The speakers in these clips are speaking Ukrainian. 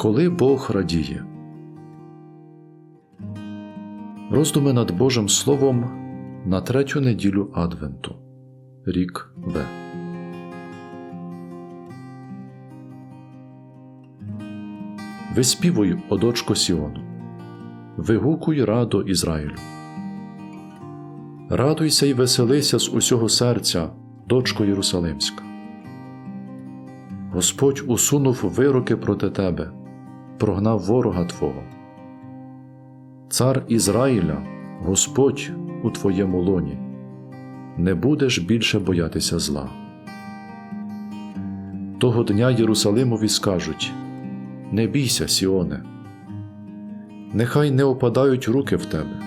Коли Бог радіє. Роздуми над Божим Словом на третю неділю Адвенту. Рік В. Виспівуй, о дочко Сіону, вигукуй радо Ізраїлю. Радуйся й веселися з усього серця, дочко Єрусалимська. Господь усунув вироки проти тебе, прогнав ворога Твого. Цар Ізраїля, Господь у твоєму лоні, не будеш більше боятися зла. Того дня Єрусалимові скажуть Не бійся, Сіоне, нехай не опадають руки в тебе.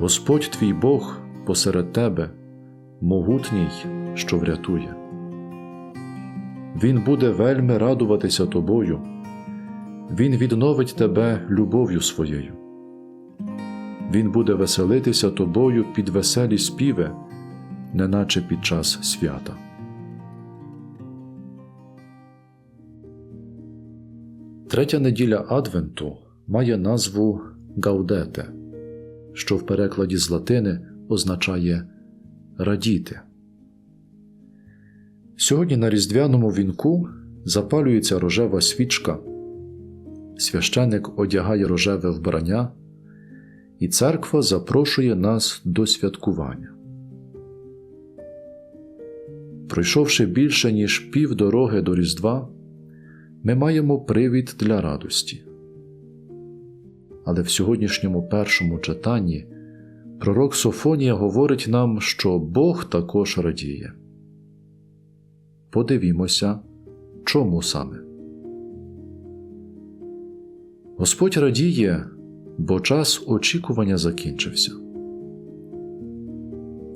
Господь твій Бог посеред тебе, могутній, що врятує. Він буде вельми радуватися тобою, Він відновить тебе любов'ю своєю. Він буде веселитися тобою під веселі співи, неначе під час свята. Третя неділя Адвенту має назву Гаудете, що в перекладі з латини означає радіти. Сьогодні на різдвяному вінку запалюється рожева свічка, священик одягає рожеве вбрання, і церква запрошує нас до святкування. Пройшовши більше ніж пів дороги до Різдва, ми маємо привід для радості. Але в сьогоднішньому першому читанні пророк Софонія говорить нам, що Бог також радіє. Подивімося, чому саме. Господь радіє, бо час очікування закінчився.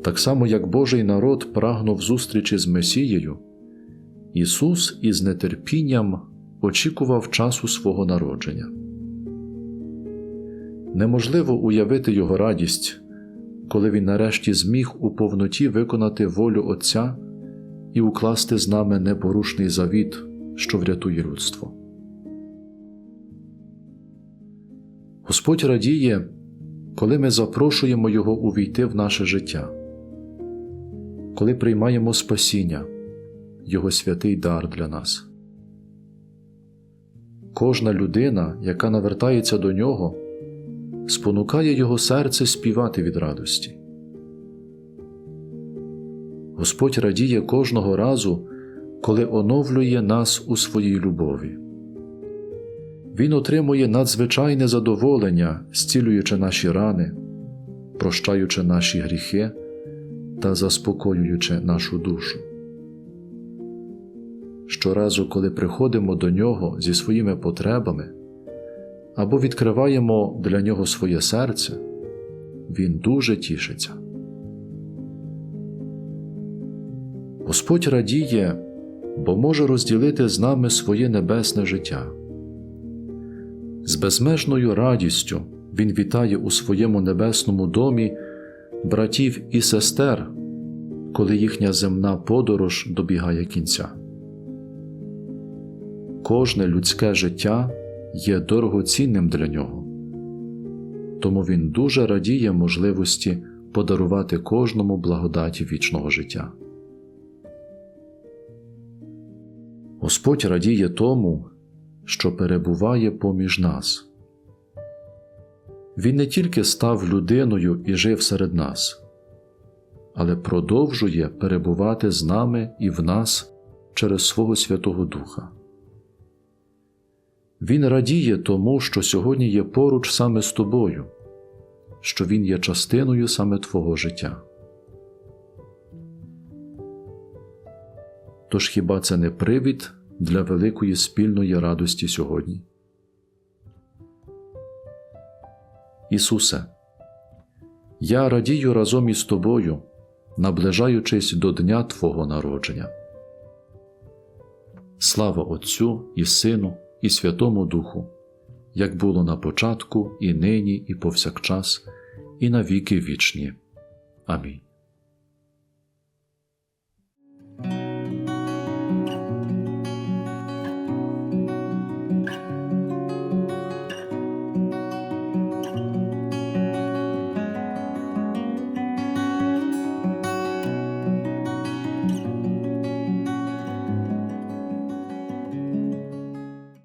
Так само, як Божий народ прагнув зустрічі з Месією, Ісус із нетерпінням очікував часу свого народження. Неможливо уявити Його радість, коли Він нарешті зміг у повноті виконати волю Отця і укласти з нами непорушний завіт, що врятує людство. Господь радіє, коли ми запрошуємо Його увійти в наше життя, коли приймаємо спасіння, Його святий дар для нас. Кожна людина, яка навертається до Нього, спонукає Його серце співати від радості. Господь радіє кожного разу, коли оновлює нас у своїй любові. Він отримує надзвичайне задоволення, зцілюючи наші рани, прощаючи наші гріхи та заспокоюючи нашу душу. Щоразу, коли приходимо до Нього зі своїми потребами або відкриваємо для Нього своє серце, Він дуже тішиться. Господь радіє, бо може розділити з нами своє небесне життя. З безмежною радістю Він вітає у своєму небесному домі братів і сестер, коли їхня земна подорож добігає кінця. Кожне людське життя є дорогоцінним для нього, тому він дуже радіє можливості подарувати кожному благодаті вічного життя. Господь радіє тому, що перебуває поміж нас. Він не тільки став людиною і жив серед нас, але продовжує перебувати з нами і в нас через свого Святого Духа. Він радіє тому, що сьогодні є поруч саме з тобою, що Він є частиною саме Твого життя. Тож хіба це не привід для великої спільної радості сьогодні? Ісусе, я радію разом із Тобою, наближаючись до Дня Твого народження. Слава Отцю і Сину, і Святому Духу, як було на початку, і нині, і повсякчас, і на віки вічні. Амінь.